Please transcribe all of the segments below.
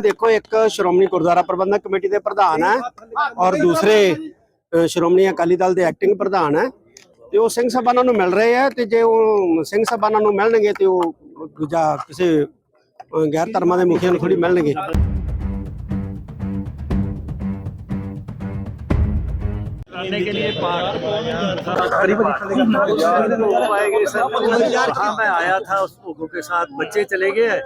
ਦੇਖੋ ਇੱਕ ਸ਼੍ਰੋਮਣੀ ਗੁਰਦੁਆਰਾ ਪ੍ਰਬੰਧਕ ਕਮੇਟੀ ਦੇ ਪ੍ਰਧਾਨ ਹੈ ਔਰ ਦੂਸਰੇ ਸ਼੍ਰੋਮਣੀ ਅਕਾਲੀ ਦਲ ਦੇ ਐਕਟਿੰਗ ਪ੍ਰਧਾਨ ਹੈ। ਤੇ ਉਹ ਸਿੰਘ ਸਾਹਿਬਾਨਾਂ ਨੂੰ ਮਿਲ ਰਹੇ ਆ ਤੇ ਜੇ ਉਹ ਸਿੰਘ ਸਾਹਿਬਾਨਾਂ ਨੂੰ ਮਿਲਣਗੇ ਤੇ ਉਹ ਦੂਜਾ ਕਿਸੇ ਗੈਰ ਧਰਮਾਂ ਦੇ ਮੁਖੀਆਂ ਨੂੰ ਥੋੜੀ ਮਿਲਣਗੇ। करने के लिए मैं आया था उस लोगों के साथ बच्चे चले गए।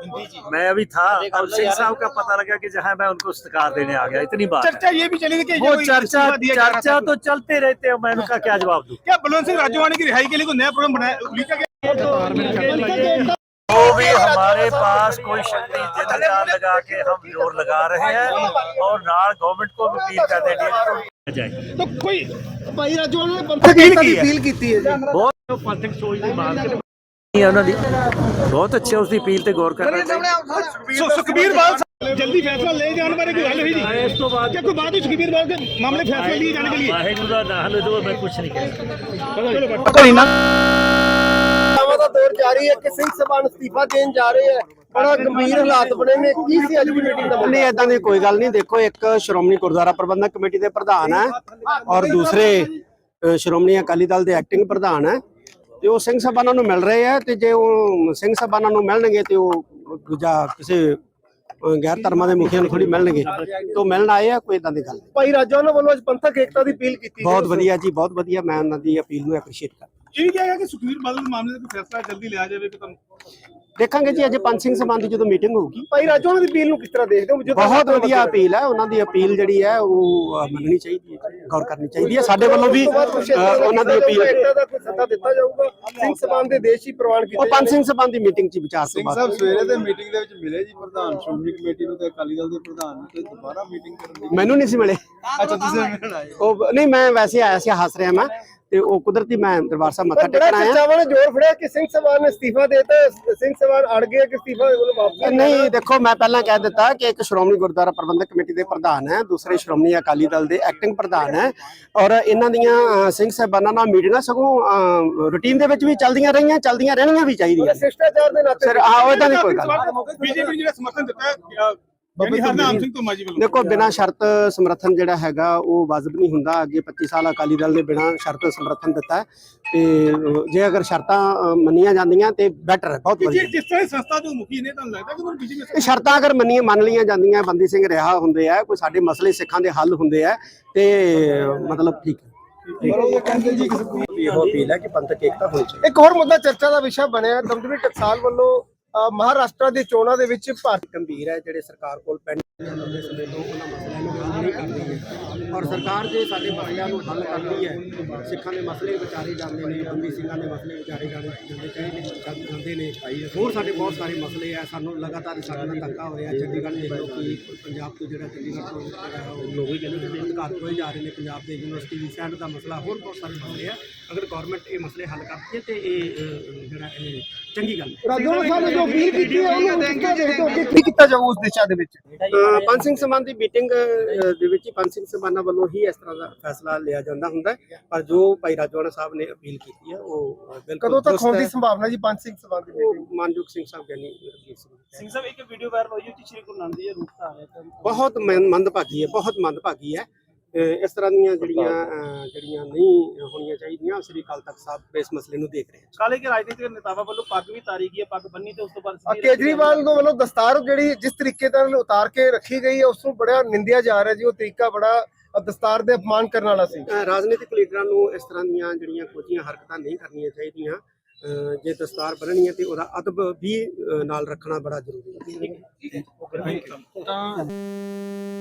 मैं अभी था और सिंह साहब का पता लगा कि जहाँ मैं उनको इस्तेकार देने आ गया इतनी बात चर्चा ये भी चली थी वो चर्चा जा चर्चा तो चलते रहते हैं मैं उनका क्या जवाब दूँ? क्या बलवंत सिंह राजवानी की रिहाई के लिए कोई नया प्रोग्राम बनाया? गया तो भी हमारे पास कोई शक्ति जितकार लगा के हम ज़ोर लगा रहे हैं और नाल गवर्नमेंट को भी अपील कर देंगे ਅਜਾਇ ਤਾਂ ਕੋਈ ਭਾਈ ਰਾਜੂ ਉਹਨਾਂ ਨੇ ਪੰਥਕ ਏਕਤਾ ਦੀ ਅਪੀਲ ਕੀਤੀ ਹੈ ਜੀ। ਬਹੁਤ ਪੰਥਕ ਸੋਚ ਦੀ ਬਾਤ ਹੈ ਉਹਨਾਂ ਦੀ। ਬਹੁਤ ਅੱਛਾ ਉਸ ਦੀ ਅਪੀਲ ਤੇ ਗੌਰ ਕਰਨਾ ਸੋ ਸੁਖਬੀਰ ਬਾਲ ਜਲਦੀ ਫੈਸਲਾ ਲੈ ਜਾਣ ਬਾਰੇ ਕੋਈ ਗੱਲ ਹੋਈ ਜੀ? ਇਸ ਤੋਂ ਬਾਅਦ ਕਿ ਕੋਈ ਬਾਤ ਹੀ ਸੁਖਬੀਰ ਬਾਲ ਦੇ ਮਾਮਲੇ ਫੈਸਲਾ ਲਈ ਜਾਣ ਕੇ ਲਈ? ਵਾਹਿਗੁਰੂ ਦਾ ਨਾਮ ਲੈ ਦੋ ਮੈਂ ਕੁਝ ਨਹੀਂ ਕਹਿ ਸਕਦਾ। ਚਲੋ ਨਾ। ਦਾ ਦੌਰ ਜਾਰੀ ਹੈ ਕਿ ਸਿੰਘ ਸਭਾ ਨੂੰ ਅਸਤੀਫਾ ਦੇਣ ਜਾ ਰਹੇ ਹੈ। ਬੜਾ ਗੰਭੀਰ ਹਾਲਾਤ ਬਣੇ ਨੇ ਕੀ ਸੀ ਅੱਜ ਦੀ ਮੀਟਿੰਗ ਦਾ ਨਹੀਂ ਇਦਾਂ ਦੀ ਕੋਈ ਗੱਲ ਨਹੀਂ ਦੇਖੋ ਇੱਕ ਸ਼੍ਰੋਮਣੀ ਗੁਰਦੁਆਰਾ ਪ੍ਰਬੰਧਕ ਕਮੇਟੀ ਦੇ ਪ੍ਰਧਾਨ ਹੈ ਔਰ ਦੂਸਰੇ ਅ, ਸ਼੍ਰੋਮਣੀ ਅਕਾਲੀ ਦਲ ਦੇ ਐਕਟਿੰਗ ਪ੍ਰਧਾਨ ਹੈ ਤੇ ਉਹ ਸਿੰਘ ਸਾਹਿਬਾਨਾਂ ਨੂੰ ਮਿਲ ਰਹੇ ਆ ਤੇ ਜੇ ਉਹ ਸਿੰਘ ਸਾਹਿਬਾਨਾਂ ਨੂੰ ਮਿਲਣਗੇ ਤੇ ਉਹ ਦੂਜਾ ਕਿਸੇ ਅ, ਗੈਰ ਧਰਮਾਂ ਦੇ ਮੁਖੀਆਂ ਨੂੰ ਥੋੜੀ ਮਿਲਣਗੇ ਤੋਂ ਮਿਲਣ ਆਏ ਆ ਕੋਈ ਇਦਾਂ ਦੀ ਗੱਲ ਨਹੀਂ। ਭਾਈ ਰਾਜਵਾਨ ਵੱਲੋਂ ਅੱਜ ਪੰਥਕ ਏਕਤਾ ਦੀ ਅਪੀਲ ਕੀਤੀ ਬਹੁਤ ਵਧੀਆ ਜੀ ਬਹੁਤ ਵਧੀਆ ਮੈਂ ਉਹਨਾਂ ਦੀ ਅਪੀਲ ਨੂੰ ਐਪਰੀਸ਼ੀਏਟ ਕਰਦਾ ਦੇਖਾਂਗੇ ਜੀ ਅੱਜ ਪੰਜ ਸਿੰਘ ਸਮਾਨ ਦੀ ਜਦੋਂ ਮੀਟਿੰਗ ਹੋਊਗੀ। ਭਾਈ ਰਾਜੂ ਉਹਨਾਂ ਦੀ ਅਪੀਲ ਨੂੰ ਕਿਸ ਤਰ੍ਹਾਂ ਦੇਖਦੇ ਹੋ? ਬਹੁਤ ਵਧੀਆ ਅਪੀਲ ਹੈ ਉਹਨਾਂ ਦੀ ਅਪੀਲ ਜਿਹੜੀ ਹੈ ਉਹ ਮੰਨਣੀ ਚਾਹੀਦੀ ਹੈ ਗੌਰ ਕਰਨੀ ਚਾਹੀਦੀ ਹੈ। ਸਾਡੇ ਵੱਲੋਂ ਵੀ ਉਹਨਾਂ ਦੀ ਅਪੀਲ ਹੈ। ਦਾ ਕੋਈ ਸੱਦਾ ਦਿੱਤਾ ਜਾਊਗਾ? ਸਿੰਘ ਸਮਾਨ ਦੇ ਦੇਸ਼ ਹੀ ਪ੍ਰਵਾਨ ਕੀਤੇ ਉਹ ਪੰਜ ਸਿੰਘ ਸਮਾਨ ਦੀ ਮੀਟਿੰਗ 'ਚ ਵਿਚਾਰ ਤੋਂ ਬਾਅਦ। ਸਵੇਰੇ ਦੇ ਮੀਟਿੰਗ ਦੇ ਵਿੱਚ ਮਿਲੇ ਜੀ ਪ੍ਰਧਾਨ ਸ਼੍ਰੋਮਣੀ ਮੈਨੂੰ ਨਹੀਂ ਸੀ ਮਿਲੇ। ਮੈਂ ਵੈਸੇ ਤੇ ਉਹ ਕੁਦਰਤੀ ਮੈਂ ਦਰਬਾਰ ਸਾਹਿਬ ਮੱਥਾ ਟੇਕਣ ਆਇਆ ਚਾਵਾਂ ਨੇ ਜ਼ੋਰ ਫੜਿਆ ਕਿ ਸਿੰਘ ਸਵਾਰ ਨੇ ਅਸਤੀਫਾ ਦੇਤਾ ਸਿੰਘ ਸਵਾਰ ਅੜ ਗਿਆ ਕਿ ਅਸਤੀਫਾ ਉਹਨੂੰ ਵਾਪਸ ਨਹੀਂ ਦੇਖੋ ਮੈਂ ਪਹਿਲਾਂ ਕਹਿ ਦਿੱਤਾ ਕਿ ਇੱਕ ਸ਼੍ਰੋਮਣੀ ਗੁਰਦੁਆਰਾ ਪ੍ਰਬੰਧਕ ਕਮੇਟੀ ਦੇ ਪ੍ਰਧਾਨ ਹੈ ਦੂਸਰੇ ਸ਼੍ਰੋਮਣੀ ਅਕਾਲੀ ਦਲ ਦੇ ਐਕਟਿੰਗ ਪ੍ਰਧਾਨ ਹੈ ਔਰ ਇਹਨਾਂ ਦੀਆਂ ਸਿੰਘ ਸਾਹਿਬਾਨਾਂ ਨਾਲ ਮੀਟਿੰਗਾਂ ਸਗੋਂ ਰੁਟੀਨ ਦੇ ਵਿੱਚ ਵੀ ਚੱਲਦੀਆਂ ਰਹੀਆਂ ਚੱਲਦੀਆਂ ਰਹਿਣੀਆਂ ਵੀ ਚਾਹੀਦੀਆਂ ਸਿਸ਼ਟਾਚਾਰ ਆਹ ਉਹਦਾ ਨਹੀਂ ਕੋਈ ਗੱਲ ਬੀਜੇਪੀ ਨੇ ਜਿਹੜਾ ਸਮਰਥਨ ਦਿੱਤਾ ਦੇਖੋ ਬਿਨਾਂ ਸ਼ਰਤ ਸਮਰਥਨ ਜਿਹੜਾ ਹੈਗਾ ਉਹ ਵਾਜਬ ਨਹੀਂ ਹੁੰਦਾ। ਅੱਗੇ 25 ਸਾਲ ਅਕਾਲੀ ਦਲ ਨੇ ਬਿਨਾਂ ਸ਼ਰਤ ਸਮਰਥਨ ਦਿੱਤਾ ਤੇ ਜੇ ਅਗਰ ਸ਼ਰਤਾਂ ਮੰਨੀਆਂ ਜਾਂਦੀਆਂ ਤੇ ਬੈਟਰ ਹੈ ਬਹੁਤ ਵਧੀਆ। ਜਿਸ ਤਰ੍ਹਾਂ ਸੰਸਥਾ ਦੇ ਮੁਖੀ ਨੇ ਤੁਹਾਨੂੰ ਲੱਗਦਾ ਕਿ ਉਹਨਾਂ ਬੀਜੀ ਵਿੱਚ ਸ਼ਰਤਾਂ ਅਗਰ ਮੰਨੀਆਂ ਮੰਨ ਲਈਆਂ ਜਾਂਦੀਆਂ ਬੰਦੀ ਸਿੰਘ ਰਿਹਾ ਹੁੰਦੇ ਆ ਕੋਈ ਸਾਡੇ ਮਸਲੇ ਸਿੱਖਾਂ ਦੇ ਹੱਲ ਹੁੰਦੇ ਆ ਤੇ ਮਤਲਬ ਠੀਕ ਹੈ। ਇੱਕ ਹੋਰ ਮੁੱਦਾ ਚਰਚਾ ਦਾ ਵਿਸ਼ਾ ਬਣਿਆ। ਦਮਦਮੀ ਟਕਸਾਲ ਵੱਲੋਂ ਮਹਾਰਾਸ਼ਟਰ ਦੀ ਚੋਣਾਂ ਦੇ ਵਿੱਚ ਭਾਰਤ ਗੰਭੀਰ ਹੈ ਜਿਹੜੇ ਸਰਕਾਰ ਕੋਲ ਪੈਂਡਿੰਗ ਲੰਬੇ ਸਮੇਂ ਤੋਂ ਉਹਨਾਂ ਮਸਲਿਆਂ ਨੂੰ ਹੱਲ ਨਹੀਂ ਕਰਦੀ ਹੈ। ਔਰ ਸਰਕਾਰ ਜੇ ਸਾਡੇ ਮਸਲਿਆਂ ਨੂੰ ਹੱਲ ਕਰਦੀ ਹੈ ਸਿੱਖਾਂ ਦੇ ਮਸਲੇ ਵਿਚਾਰੇ ਜਾਂਦੇ ਨੇ ਬੰਦੀ ਸਿੰਘਾਂ ਦੇ ਮਸਲੇ ਵਿਚਾਰੇ ਜਾਂਦੇ ਜਾਂਦੇ ਚਾਹੀਦੇ ਚੱਲ ਜਾਂਦੇ ਨੇ ਹੋਰ ਸਾਡੇ ਬਹੁਤ ਸਾਰੇ ਮਸਲੇ ਆ ਸਾਨੂੰ ਲਗਾਤਾਰ ਸਾਡੇ ਨਾਲ ਧੱਕਾ ਹੋ ਰਿਹਾ ਚੰਡੀਗੜ੍ਹ ਦੇਖ ਲਓ ਕਿ ਪੰਜਾਬ ਤੋਂ ਜਿਹੜਾ ਚੰਡੀਗੜ੍ਹ ਤੋਂ ਜਿਹੜਾ ਉਹ ਲੋਕ ਜਿਹੜੇ ਅਧਿਕਾਰ ਹੋਏ ਜਾ ਰਹੇ ਨੇ ਪੰਜਾਬ ਦੇ ਯੂਨੀਵਰਸਿਟੀ ਦੀ ਸੈਂਡ ਦਾ ਮਸਲਾ ਹੋਰ ਬਹੁਤ ਸਾਰੇ ਮਸਲੇ ਆ। ਅਗਰ ਗਵਰਨਮੈਂਟ ਇਹ ਮਸਲੇ ਹੱਲ ਕਰਦੀ ਹੈ ਤੇ ਇਹ ਜਿਹੜਾ ਇਹ ਚੰਗੀ ਗੱਲ ਹੈ। ਰਾਜਵਾਨ ਸਾਹਿਬ ਜੋ ਅਪੀਲ ਕੀਤੀ ਹੈ ਉਹਨੂੰ ਹੋ ਕਿ ਕੀ। ਕੀਤਾ ਜਾਊ ਉਸ ਦਿਸ਼ਾ ਦੇ ਵਿੱਚ। ਪੰਜ ਸਿੰਘ ਸਮਾਨ ਦੀ ਮੀਟਿੰਗ ਦੇ ਵਿੱਚ ਹੀ ਪੰਜ ਸਿੰਘ ਸਮਾਨਾਂ ਵੱਲੋਂ ਹੀ ਇਸ ਤਰ੍ਹਾਂ ਦਾ ਫੈਸਲਾ ਲਿਆ ਜਾਂਦਾ ਹੁੰਦਾ ਹੈ ਪਰ ਜੋ ਭਾਈ ਰਾਜਵਾਨਾ ਸਾਹਿਬ ਨੇ ਅਪੀਲ ਕੀਤੀ ਹੈ ਉਹ ਬਿਲਕੁਲ ਕਦੋਂ ਤੱਕ ਹੋਣ ਦੀ। ਸੰਭਾਵਨਾ ਜੀ ਪੰਜ ਸਿੰਘ ਸਭਾ ਦੀ meeting? ਮਾਨਯੋਗ ਸਿੰਘ ਸਾਹਿਬ ਗਿਆਨੀ ਸਿੰਘ ਸਿੰਘ ਸਾਹਿਬ ਇੱਕ ਵੀਡੀਓ ਵਾਇਰਲ ਹੋਈ ਉੱਚ ਸ਼੍ਰੀ ਗੁਰੂ ਨਾਨਕ ਦੇਵ ਜੀ ਦਾ ਰੂਪ ਧਾਰਿਆ ਬਹੁਤ ਮੰਦਭਾਗੀ ਹੈ ਬਹੁਤ ਮੰਦਭਾਗੀ ਹੈ ਅ, ਇਸ ਤਰ੍ਹਾਂ ਦੀਆਂ ਜਿਹੜੀਆਂ ਜਿਹੜੀਆਂ ਨਹੀਂ ਹੋਣੀਆਂ ਚਾਹੀਦੀਆਂ ਸ੍ਰੀ ਅਕਾਲ ਤਖਤ ਸਾਹਿਬ ਇਸ ਮਸਲੇ ਨੂੰ ਦੇਖ ਰਹੇ ਹਨ ਕਾਲੇ ਕੇ ਰਾਜਨੀਤਿਕ ਨੇਤਾਵਾਂ ਵੱਲੋਂ ਪੱਗ ਵੀ ਤਾਰੀ ਗਈ ਹੈ ਪੱਗ ਬੰਨੀ ਤੇ ਉਸ ਤੋਂ ਬਾਅਦ ਕੇਜਰੀਵਾਲ ਨੂੰ ਵੱਲੋਂ ਦਸਤਾਰ ਜਿਹੜੀ ਜਿਸ ਤਰੀਕੇ ਨਾਲ ਉਤਾਰ ਕੇ ਰੱਖੀ ਗਈ ਹੈ ਉਸ ਨੂੰ ਬੜਾ ਨਿੰਦਿਆ ਜਾ ਰਿਹਾ ਜੀ ਉਹ ਤਰੀਕਾ ਬੜਾ ਦਸਤਾਰ ਦੇ ਅਪਮਾਨ ਕਰਨ ਵਾਲਾ ਸੀ। ਰਾਜਨੀਤਿਕ ਲੀਡਰਾਂ ਨੂੰ ਇਸ ਤਰ੍ਹਾਂ ਦੀਆਂ ਜਿਹੜੀਆਂ ਕੋਝੀਆਂ ਹਰਕਤਾਂ ਨਹੀਂ ਕਰਨੀਆਂ ਚਾਹੀਦੀਆਂ। ਜੇ ਦਸਤਾਰ ਬੰਨਣੀ ਹੈ ਤੇ ਉਹਦਾ ਅਦਬ ਵੀ ਨਾਲ ਰੱਖਣਾ ਬੜਾ ਜ਼ਰੂਰੀ ਹੈ।